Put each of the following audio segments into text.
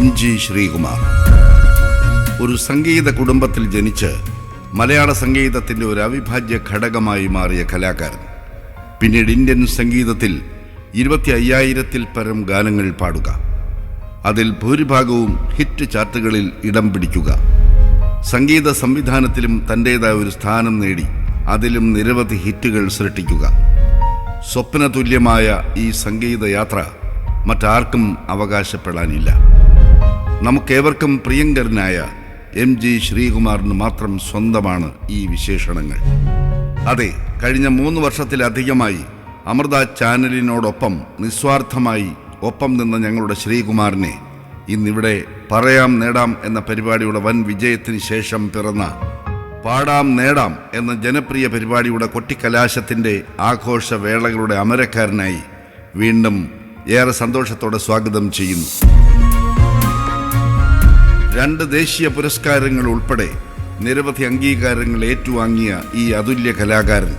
G Sreekumar. ഒരു സംഗീത കുടുംബത്തിൽ ജനിച്ച് മലയാള സംഗീതത്തിന്റെ ഒരു അവിഭാജ്യ ഘടകമായി മാറിയ കലാകാരൻ. പിന്നീട് ഇന്ത്യൻ സംഗീതത്തിൽ ഇരുപത്തി അയ്യായിരത്തിൽ പരം ഗാനങ്ങൾ പാടുക. അതിൽ ഭൂരിഭാഗവും ഹിറ്റ് ചാർട്ടുകളിൽ ഇടം പിടിക്കുക. സംഗീത സംവിധാനത്തിലും തന്റെതായ ഒരു സ്ഥാനം നേടി അതിലും നിരവധി ഹിറ്റുകൾ സൃഷ്ടിക്കുക. സ്വപ്നതുല്യമായ ഈ സംഗീത യാത്ര മറ്റാർക്കും അവകാശപ്പെടാനില്ല. നമുക്കേവർക്കും പ്രിയങ്കരനായ എം ജി ശ്രീകുമാറിന് മാത്രം സ്വന്തമാണ് ഈ വിശേഷണങ്ങൾ. അതെ കഴിഞ്ഞ മൂന്ന് വർഷത്തിലധികമായി അമൃത ചാനലിനോടൊപ്പം നിസ്വാർത്ഥമായി ഒപ്പം നിന്ന ഞങ്ങളുടെ ശ്രീകുമാറിനെ ഇന്നിവിടെ പറയാം നേടാം എന്ന പരിപാടിയുടെ വൻ വിജയത്തിന് ശേഷം പിറന്ന പാടാം നേടാം എന്ന ജനപ്രിയ പരിപാടിയുടെ കൊട്ടിക്കലാശത്തിന്റെ ആഘോഷവേളകളുടെ അമരക്കാരനായി വീണ്ടും ഏറെ സന്തോഷത്തോടെ സ്വാഗതം ചെയ്യുന്നു. രണ്ട് ദേശീയ പുരസ്കാരങ്ങൾ ഉൾപ്പെടെ നിരവധി അംഗീകാരങ്ങൾ ഏറ്റുവാങ്ങിയ ഈ അതുല്യ കലാകാരൻ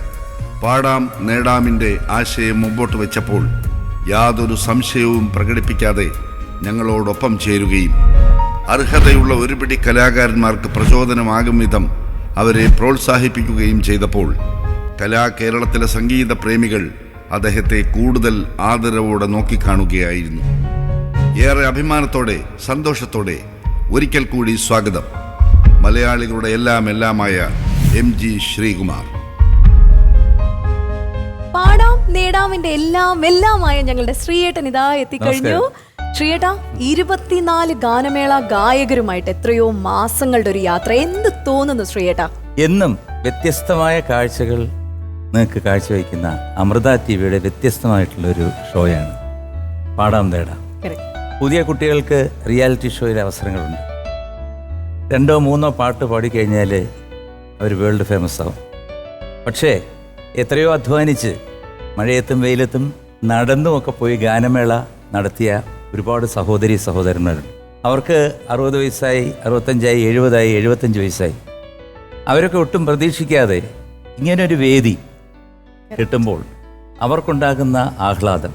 പാടാം നേടാമിന്റെ ആശയം മുമ്പോട്ട് വെച്ചപ്പോൾ യാതൊരു സംശയവും പ്രകടിപ്പിക്കാതെ ഞങ്ങളോടൊപ്പം ചേരുകയും അർഹതയുള്ള ഒരുപിടി കലാകാരന്മാർക്ക് പ്രചോദനമാകും വിധം അവരെ പ്രോത്സാഹിപ്പിക്കുകയും ചെയ്തപ്പോൾ കലാ കേരളത്തിലെ സംഗീത പ്രേമികൾ അദ്ദേഹത്തെ കൂടുതൽ ആദരവോടെ നോക്കിക്കാണുകയായിരുന്നു. ഏറെ അഭിമാനത്തോടെ സന്തോഷത്തോടെ ഒരിക്കൽ കൂടി സ്വാഗതം. മലയാളികളുടെ എല്ലാം എല്ലാമായ എം ജി ശ്രീകുമാർ. പാടാം നേടാമിന്റെ എല്ലാം എല്ലാമായ ഞങ്ങളുടെ ശ്രീയേട്ടൻ ഇതാ എത്തിക്കഴിഞ്ഞു. ശ്രീയേട്ട ഇരുപത്തിനാല് ഗാനമേള ഗായകരുമായിട്ട് എത്രയോ മാസങ്ങളുടെ ഒരു യാത്ര. എന്ത് തോന്നുന്നു ശ്രീയേട്ട? എന്നും വ്യത്യസ്തമായ കാഴ്ചകൾ നിങ്ങൾക്ക് കാഴ്ചവെക്കുന്ന അമൃത ടി വിയുടെ വ്യത്യസ്തമായിട്ടുള്ള ഒരു ഷോയാണ്. പാടാം നേടാം. പുതിയ കുട്ടികൾക്ക് റിയാലിറ്റി ഷോയിൽ അവസരങ്ങളുണ്ട്. രണ്ടോ മൂന്നോ പാട്ട് പാടിക്കഴിഞ്ഞാൽ അവർ വേൾഡ് ഫേമസ് ആവും. പക്ഷേ എത്രയോ അധ്വാനിച്ച് മഴയത്തും വെയിലത്തും നടന്നുമൊക്കെ പോയി ഗാനമേള നടത്തിയ ഒരുപാട് സഹോദരി സഹോദരന്മാരുണ്ട്. അവർക്ക് അറുപത് വയസ്സായി അറുപത്തഞ്ചായി എഴുപതായി എഴുപത്തഞ്ച് വയസ്സായി. അവരൊക്കെ ഒട്ടും പ്രതീക്ഷിക്കാതെ ഇങ്ങനൊരു വേദി കിട്ടുമ്പോൾ അവർക്കുണ്ടാകുന്ന ആഹ്ലാദം.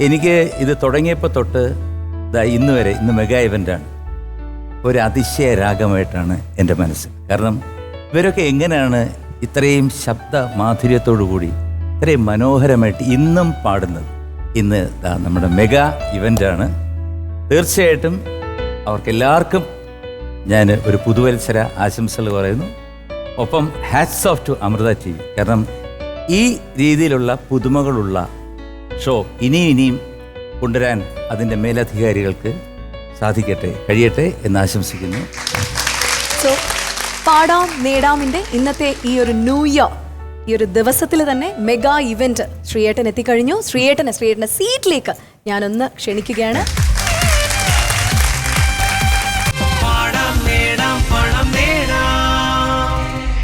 എനിക്ക് ഇത് തുടങ്ങിയപ്പോൾ തൊട്ട് ഇന്ന് വരെ ഇന്ന് മെഗാ ഇവന്റാണ് ഒരു അതിശയ രാഗമായിട്ടാണ് എന്റെ മനസ്സ്. കാരണം ഇവരൊക്കെ എങ്ങനെയാണ് ഇത്രയും ശബ്ദ മാധുര്യത്തോടു കൂടി ഇത്രയും മനോഹരമായിട്ട് ഇന്നും പാടുന്നത്? ഇന്ന് നമ്മുടെ മെഗാ ഇവന്റാണ് തീർച്ചയായിട്ടും അവർക്കെല്ലാവർക്കും ഞാൻ ഒരു പുതുവത്സര ആശംസകൾ പറയുന്നു. ഒപ്പം hats off to Amrita T V. കാരണം ഈ രീതിയിലുള്ള പുതുമകളുള്ള ഷോ ഇനിയും ഇനിയും കൊണ്ടുവരാൻ അതിന്റെ മേലധികാരികൾക്ക് സാധിക്കട്ടെ കഴിയട്ടെ എന്ന് ആശംസിക്കുന്നു. സോ പാടാം നേടാമിന്റെ ഇന്നത്തെ ഈ ഒരു ന്യൂ ഇയർ ഈ ഒരു ദിവസത്തിൽ തന്നെ മെഗാ ഇവന്റ് ശ്രീയേട്ടൻ എത്തിക്കഴിഞ്ഞു. ശ്രീയേട്ടനെ ശ്രീയേട്ടന്റെ സീറ്റിലേക്ക് ഞാനൊന്ന് ക്ഷണിക്കുകയാണ്.